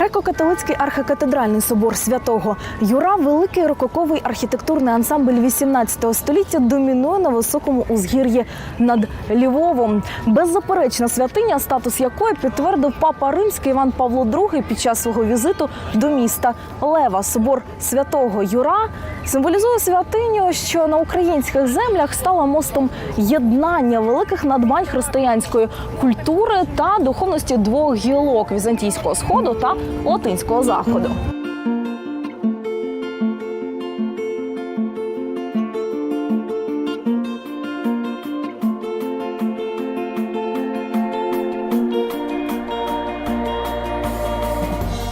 Греко-католицький архикатедральний собор святого Юра, великий рококовий архітектурний ансамбль 18 століття, домінує на високому узгір'ї над Львовом. Беззаперечна святиня, статус якої підтвердив папа римський Іван Павло II під час свого візиту до міста Лева. Собор святого Юра символізує святиню, що на українських землях стала мостом єднання великих надбань християнської культури та духовності двох гілок візантійського сходу та латинського заходу.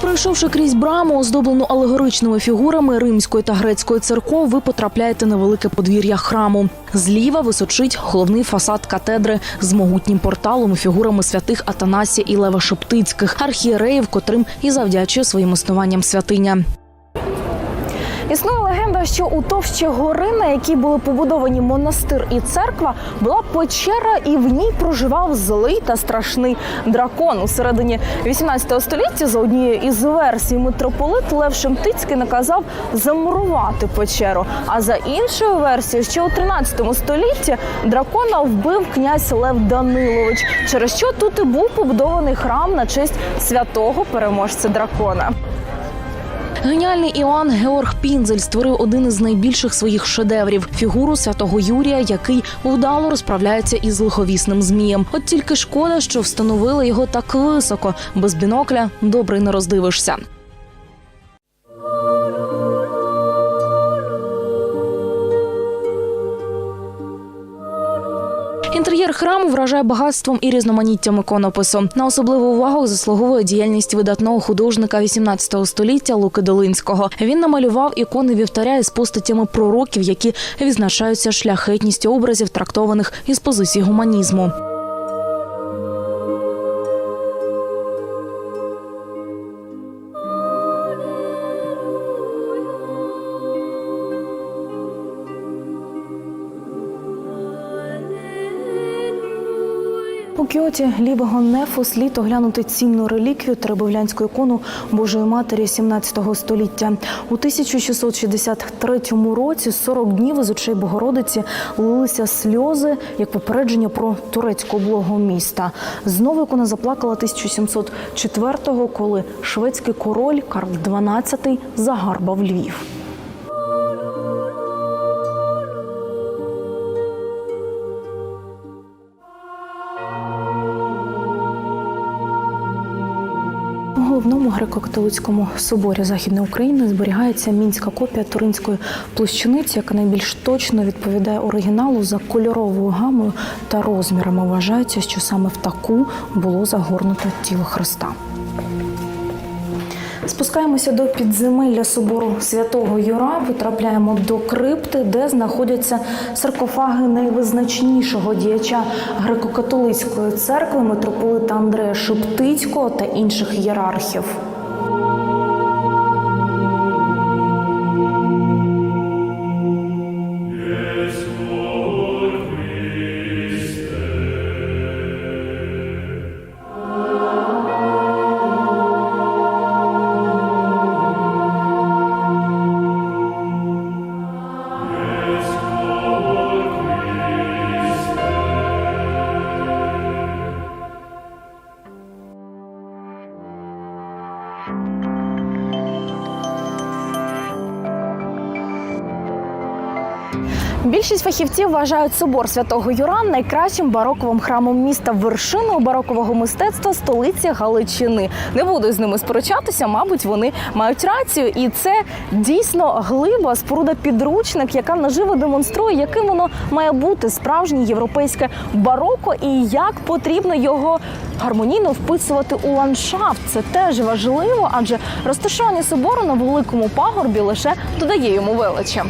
Пройшовши крізь браму, оздоблену алегоричними фігурами римської та грецької церков, ви потрапляєте на велике подвір'я храму. Зліва височить головний фасад катедри з могутнім порталом і фігурами святих Атанасія і Лева Шептицьких, архієреїв, котрим і завдячує своїм існуванням святиня. Існує легенда, що у товщі гори, на якій були побудовані монастир і церква, була печера, і в ній проживав злий та страшний дракон. У середині 18 століття, за однією із версій, митрополит Лев Шемтицький наказав замурувати печеру. А за іншою версією, ще у 13 столітті дракона вбив князь Лев Данилович, через що тут і був побудований храм на честь святого переможця дракона. Геніальний Іоанн Георг Пінзель створив один із найбільших своїх шедеврів фігуру святого Юрія, який вдало розправляється із лиховісним змієм. От тільки шкода, що встановили його так високо, без бінокля добре не роздивишся. Інтер'єр храму вражає багатством і різноманіттям іконопису. На особливу увагу заслуговує діяльність видатного художника 18 століття Луки Долинського. Він намалював ікони вівтаря із постатями пророків, які відзначаються шляхетністю образів, трактованих із позиції гуманізму. У кіоті лівого нефу слід оглянути цінну реліквію теребовлянську ікону Божої Матері 17 століття. У 1663 році 40 днів із очей Богородиці лилися сльози як попередження про турецьку облогу міста. Знову ікона заплакала 1704-го, коли шведський король Карл XII загарбав Львів. У головному греко-католицькому соборі Західної України зберігається мінська копія туринської площаниці, яка найбільш точно відповідає оригіналу за кольоровою гамою та розмірами. Вважається, що саме в таку було загорнуто тіло Христа. Спускаємося до підземелля собору святого Юра. Потрапляємо до крипти, де знаходяться саркофаги найвизначнішого діяча греко-католицької церкви митрополита Андрея Шептицького та інших you Більшість фахівців вважають собор святого Юра найкращим бароковим храмом міста вершиною барокового мистецтва столиці Галичини. Не буду з ними сперечатися, мабуть, вони мають рацію, і це дійсно глиба споруда підручник, яка наживо демонструє, яким воно має бути справжнє європейське бароко і як потрібно його гармонійно вписувати у ландшафт. Це теж важливо, адже розташування собору на великому пагорбі лише додає йому величі.